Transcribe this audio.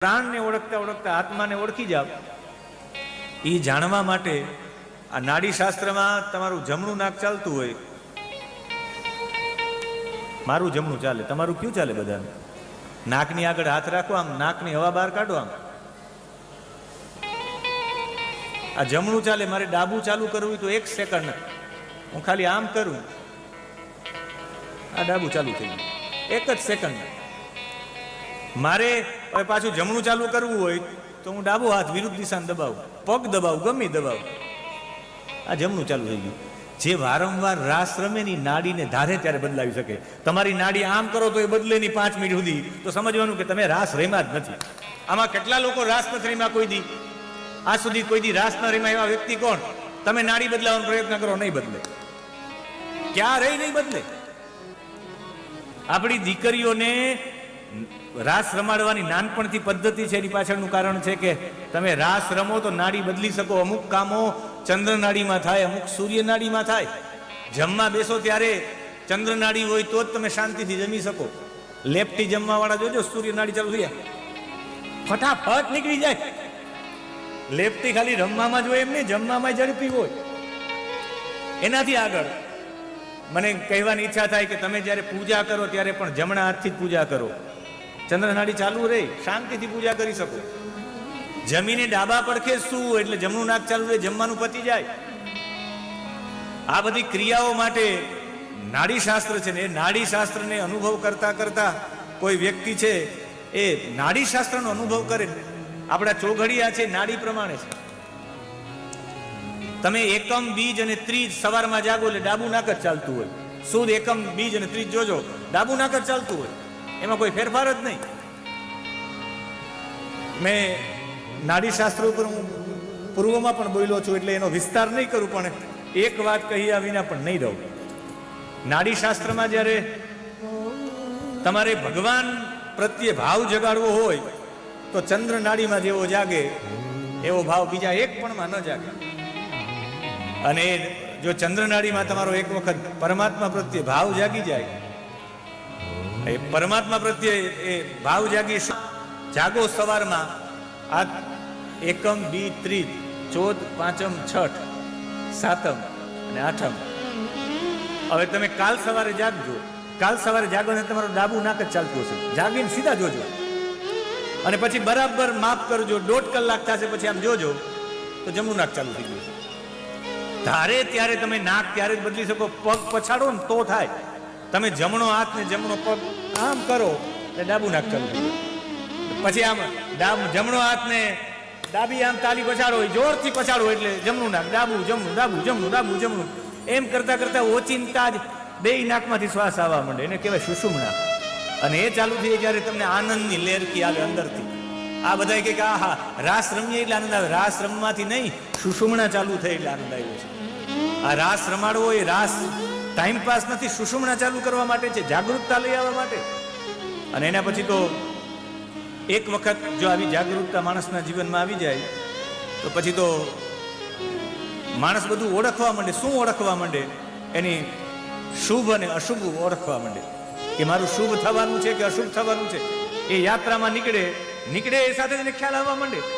પ્રાણને ઓળખતા ઓળખતા આત્માને ઓળખી જાવ એ જાણવા માટે આ નાડી શાસ્ત્રમાં તમારું જમણું નાક ચાલતું હોય. મારું જમણું ચાલે. તમારું કયું ચાલે બધાને? નાકની આગળ હાથ રાખો આમ, નાકની હવા બહાર કાઢો આમ. આ જમણું ચાલે, મારે ડાબું ચાલુ કરવું હોય તો એક સેકન્ડ. હું ખાલી આમ કરું. આ ડાબું ચાલુ થઈ ગયું. એક જ સેકન્ડ. મારે હવે પાછું જમણું ચાલુ કરવું હોય તો હું ડાબો હાથ વિરુદ્ધ દિશાને દબાવું. પગ દબાવું, ગમે દબાવું. આ જમણું ચાલુ થઈ ગયું. જે વારંવાર રાસ રમે ની નાડીને ધારે ત્યારે બદલાવી શકે. તમારી નાડી આમ કરો તો એ બદલે ની પાંચ મિનિટ સુધી. તો સમજવાનું કે તમે રાસ રેમા જ નથી. આમાં કેટલા લોકો રાસ નથી રેમા કોઈ દી? આ સુધી કોઈ દી રાસ ન રેમા એવા વ્યક્તિ કોણ? તમે નાડી બદલાવાનો પ્રયત્ન કરો, નહીં બદલે. ક્યાં રહી નહીં બદલે. આપણી દીકરીઓને રાસ રમાડવાની નાનપણથી પદ્ધતિ છે, એની પાછળનું કારણ છે કે તમે રાસ રમો તો નાડી બદલી શકો. અમુક કામો ચંદ્રનાડીમાં થાય, અમુક સૂર્યનાડીમાં થાય. જમવા બેસો ત્યારે ચંદ્રનાડી હોય તો જ તમે શાંતિથી જમી શકો. લેફ્ટી જમવાવાળા જોજો સૂર્યનાડી ચાલુ થઈ ફટાફટ નીકળી જાય. લેફ્ટી ખાલી રમવામાં જ હોય એમ નહીં, જમવામાં ઝડપી હોય. એનાથી આગળ મને કહેવાની ઈચ્છા થાય કે તમે જ્યારે પૂજા કરો ત્યારે પણ જમણા હાથથી પૂજા કરો. ચંદ્ર નાડી ચાલુ રહે, શાંતિથી પૂજા કરી શકો. જમીને ડાબા પડખે શું એટલે જમણું નાક ચાલુ રહે, જમવાનું પતી જાય. આ બધી ક્રિયાઓ માટે નાડી શાસ્ત્ર છે ને એ નાડી શાસ્ત્રને અનુભવ કરતા કરતા કોઈ વ્યક્તિ છે, એ નાડી શાસ્ત્રનો અનુભવ કરે. આપણા ચોઘડિયા છે, નાડી પ્રમાણે છે. તમે એકમ બીજ અને ત્રીજ સવારમાં જાગો એટલે ડાબુ નાક જ ચાલતું હોય. શુદ્ધ એકમ બીજ અને ત્રીજ જોજો, ડાબુ નાક જ ચાલતું હોય. એમાં કોઈ ફેરફાર જ નહીં. મેં નાડી શાસ્ત્ર ઉપર હું પૂર્વમાં પણ બોલ્યો છું એટલે એનો વિસ્તાર નહીં કરું, પણ એક વાત કહી આવીને પણ નહીં રહું. નાડી શાસ્ત્રમાં જ્યારે તમારે ભગવાન પ્રત્યે ભાવ જગાડવો હોય, તો ચંદ્ર નાડીમાં જેવો જાગે, એવો ભાવ બીજા એક પણમાં ન જાગે. અને જો ચંદ્રનાડીમાં તમારો એક વખત પરમાત્મા પ્રત્યે ભાવ જાગી જાય એ પરમાત્મા પ્રત્યે એ ભાવ જાગી જાગો સવારમાં. આ એકમ, બી, ત્રીજ ચોથ પાંચમ, છઠ, સાતમ અને આઠમ. હવે તમે કાલ સવારે જાગજો. કાલ સવારે જાગો ને તમારું ડાબુ નાક જ ચાલતું હશે. જાગીને સીધા જોજો. અને પછી બરાબર માફ કરજો. દોઢ કલાક થશે પછી આમ જોજો, તો જમણું નાક ચાલુ થઈ ગયું. ધારે ત્યારે તમે નાક ત્યારે જ બદલી શકો. પગ પછાડો ને તો થાય. તમે જમણો હાથ ને જમણો પગ આમ કરો એટલે ડાબુ નાક ચાલુ પછી આમ ડાબ જમણો હાથ ને ડાબી આમ તાલી પછાડો જોરથી પછાડો એટલે જમણું નાક, ડાબુ, જમણું ડાબુ જમણું ડાબુ, જમણું. એમ કરતા કરતા ઓચિંતા જ બે નાકમાંથી શ્વાસ આવવા માંડે. એને કહેવાય સુષુમણા. અને એ ચાલુ થઈ જ્યારે તમને આનંદની લેરકી આવે અંદરથી. આ બધા કે, આહા, રાસ રમીએ એટલે આનંદ આવે. રાસ રમવાથી નહીં, સુષુમણા ચાલુ થઈ એટલે આનંદ આવ્યો છે. આ રાસ રમાડવો એ રાસ ટાઈમ પાસ નથી, સુષુમણા ચાલુ કરવા માટે છે, જાગૃતતા લઈ આવવા માટે. અને એના પછી તો એક વખત જો આવી જાગૃતતા માણસના જીવનમાં આવી જાય, તો પછી તો માણસ બધું ઓળખવા માંડે, શું ઓળખવા માંડે? એની શુભ અને અશુભ ઓળખવા માંડે. કે મારું શુભ થવાનું છે કે અશુભ થવાનું છે? એ યાત્રામાં નીકળે નીકળે એ સાથે જ ખ્યાલ આવવા માંડે.